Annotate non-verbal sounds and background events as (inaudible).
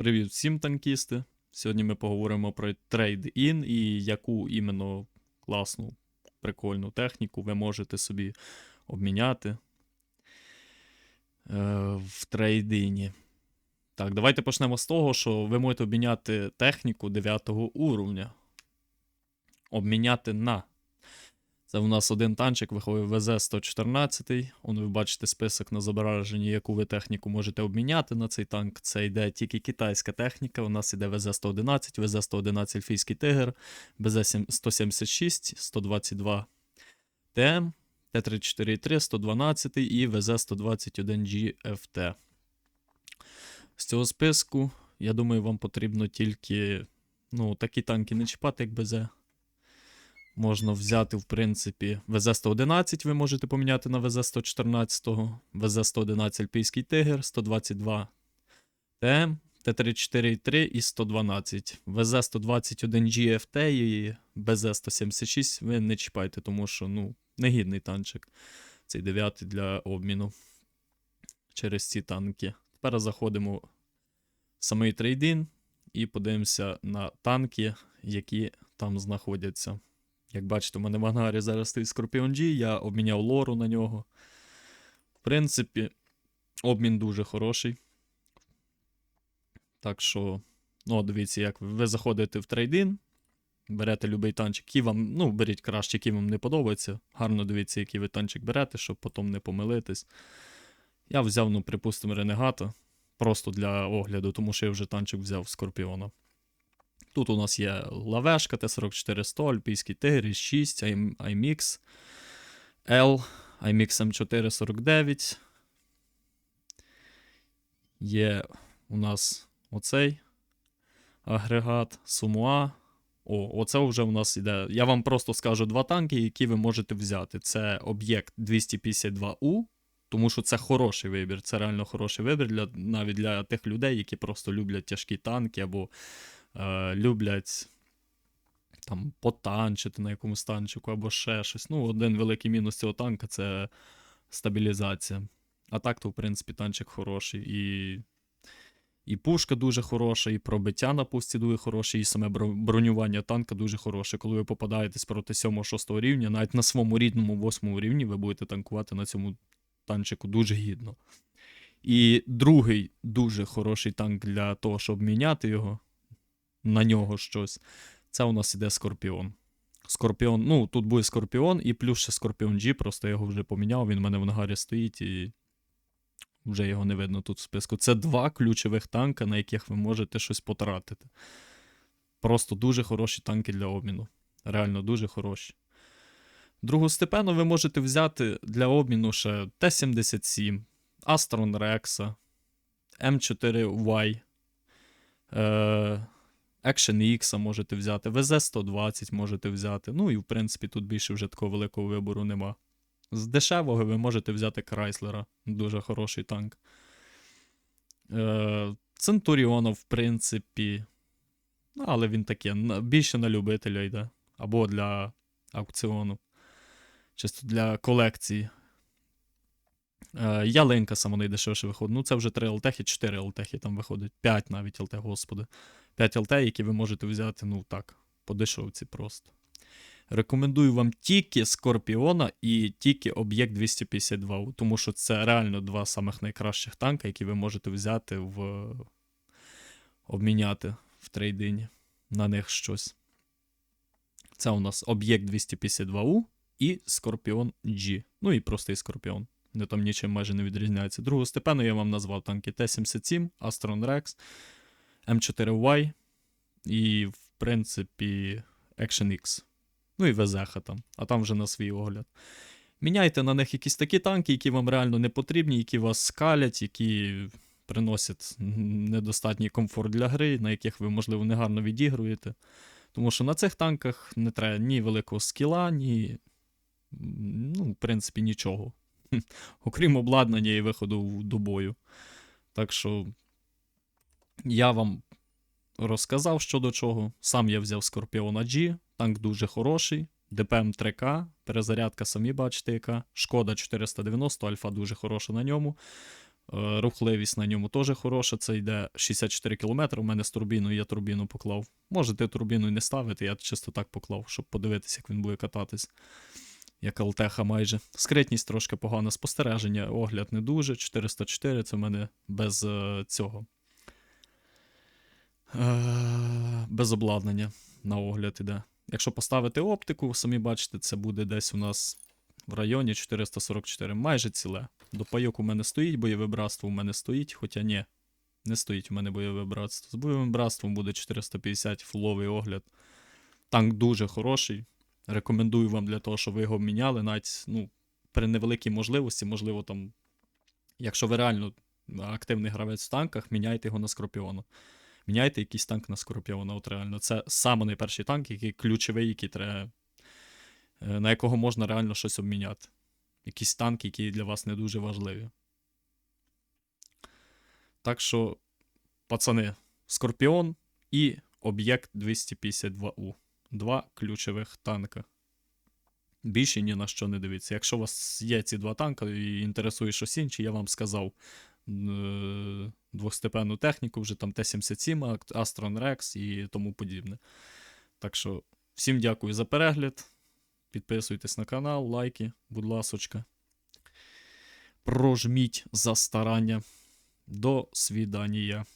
Привіт всім танкісти. Сьогодні ми поговоримо про трейд-ін і яку іменно класну, прикольну техніку ви можете собі обміняти е, в трейдині. Так, давайте почнемо з того, що ви можете обміняти техніку 9 уровня. Обміняти на. Це у нас один танчик виходить ВЗ-114. Он ви бачите список на зображенні, яку ви техніку можете обміняти на цей танк. Це йде тільки китайська техніка. У нас іде ВЗ-111, ВЗ-111 Ельфійський тигр, ВЗ-176, 122 ТМ, Т-34-3, 112 і ВЗ-121 GFT. З цього списку, я думаю, вам потрібно тільки ну, такі танки не чіпати, як БЗ. Можна взяти, в принципі, ВЗ-111 ви можете поміняти на ВЗ-114, ВЗ-111 Альпійський тигр, 122 ТМ, Т-34-3 і 112. ВЗ-121 GFT і БЗ-176 ви не чіпайте, тому що ну, негідний танчик. Цей 9 для обміну через ці танки. Тепер заходимо в самий трейдин і подивимося на танки, які там знаходяться. Як бачите, у мене в ангарі зараз стоїть Scorpion G, я обміняв лору на нього. В принципі, обмін дуже хороший. Так що, ну, дивіться, як ви заходите в трейдин, берете любий танчик, який вам, ну, беріть краще, який вам не подобається. Гарно дивіться, який ви танчик берете, щоб потім не помилитись. Я взяв, ну, припустимо, ренегата. Просто для огляду, тому що я вже танчик взяв Скорпіона. Тут у нас є лавешка Т-44-100, Альпійський тигр, 6, IMX L, IMX M449. Є у нас оцей агрегат Сумуа. О, оце вже у нас іде. Я вам просто скажу два танки, які ви можете взяти. Це об'єкт 252У, тому що це хороший вибір. Це реально хороший вибір для, навіть для тих людей, які просто люблять тяжкі танки або е, люблять там потанчити на якомусь танчику або ще щось. Ну, один великий мінус цього танка це стабілізація. А так, то, в принципі, танчик хороший. І, і пушка дуже хороша, і пробиття на пусті дуже хороше, і саме бронювання танка дуже хороше. Коли ви попадаєтесь проти 7-6 рівня, навіть на своєму рідному 8 рівні ви будете танкувати на цьому танчику дуже гідно. І другий дуже хороший танк для того, щоб міняти його на нього щось. Це у нас іде Скорпіон. Скорпіон, ну, тут буде Скорпіон і плюс ще Скорпіон G, просто я його вже поміняв, він в мене в нагарі стоїть і вже його не видно тут в списку. Це два ключових танка, на яких ви можете щось потратити. Просто дуже хороші танки для обміну. Реально дуже хороші. Другостепенно ви можете взяти для обміну ще Т-77, Aston Rex, М4Y, е, Action X можете взяти, ВЗ-120 можете взяти. Ну і в принципі тут більше вже такого великого вибору нема. З дешевого ви можете взяти Крайслера, дуже хороший танк. Е, Центуріона, в принципі. Ну, але він таке, більше на любителя йде. Або для аукціону. Чисто для колекції. Е, Ялинка саме найдешевше виходить. Ну, це вже 3 ЛТХ, 4 ЛТХ там виходить. 5 навіть ЛТ, господи. 5 ЛТ, які ви можете взяти, ну так, по дешевці просто. Рекомендую вам тільки Скорпіона і тільки об'єкт 252, тому що це реально два самих найкращих танка, які ви можете взяти в обміняти в трейдині на них щось. Це у нас об'єкт 252У і Скорпіон G. Ну і простий Скорпіон. Не там нічим майже не відрізняється. Другостепенно я вам назвав танки Т-77, Astron Rex, М4Y і, в принципі, Action X. Ну і ВЗХ там, а там вже на свій огляд. Міняйте на них якісь такі танки, які вам реально не потрібні, які вас скалять, які приносять недостатній комфорт для гри, на яких ви, можливо, негарно відігруєте. Тому що на цих танках не треба ні великого скіла, ні, ну, в принципі, нічого. (laughs) Окрім обладнання і виходу до бою. Так що я вам розказав що до чого. Сам я взяв Скорпіона G, танк дуже хороший. ДПМ 3К, перезарядка самі бачите, яка. Шкода 490, альфа дуже хороша на ньому. Е, Рухливість на ньому теж хороша. Це йде 64 км. У мене з турбіною я турбіну поклав. Можете турбіну не ставити, я чисто так поклав, щоб подивитися, як він буде кататись. Як алтеха майже. Скритність трошки погана. Спостереження, огляд не дуже. 404 це в мене без е, цього. Е, без обладнання на огляд іде. Якщо поставити оптику, самі бачите, це буде десь у нас в районі 444, майже ціле. До пайок у мене стоїть, бойове братство у мене стоїть, хоча ні, не стоїть у мене бойове братство. З бойовим братством буде 450 фуловий огляд. Танк дуже хороший. Рекомендую вам для того, щоб ви його міняли, навіть ну, при невеликій можливості, можливо, там, якщо ви реально активний гравець в танках, міняйте його на Скорпіону. Міняйте якийсь танк на Скорпіона. От реально. Це саме найперший танк, який ключовий, який треба, е, на якого можна реально щось обміняти. Якісь танки, які для вас не дуже важливі. Так що, пацани, Скорпіон і об'єкт 252У. Два ключових танка. Більше ні на що не дивіться. Якщо у вас є ці два танка і інтересує щось інше, я вам сказав е, двохстепенну техніку, вже там Т-77, Астрон Rex і тому подібне. Так що, всім дякую за перегляд. Підписуйтесь на канал, лайки, будь ласочка. Прожміть за старання. До свідання.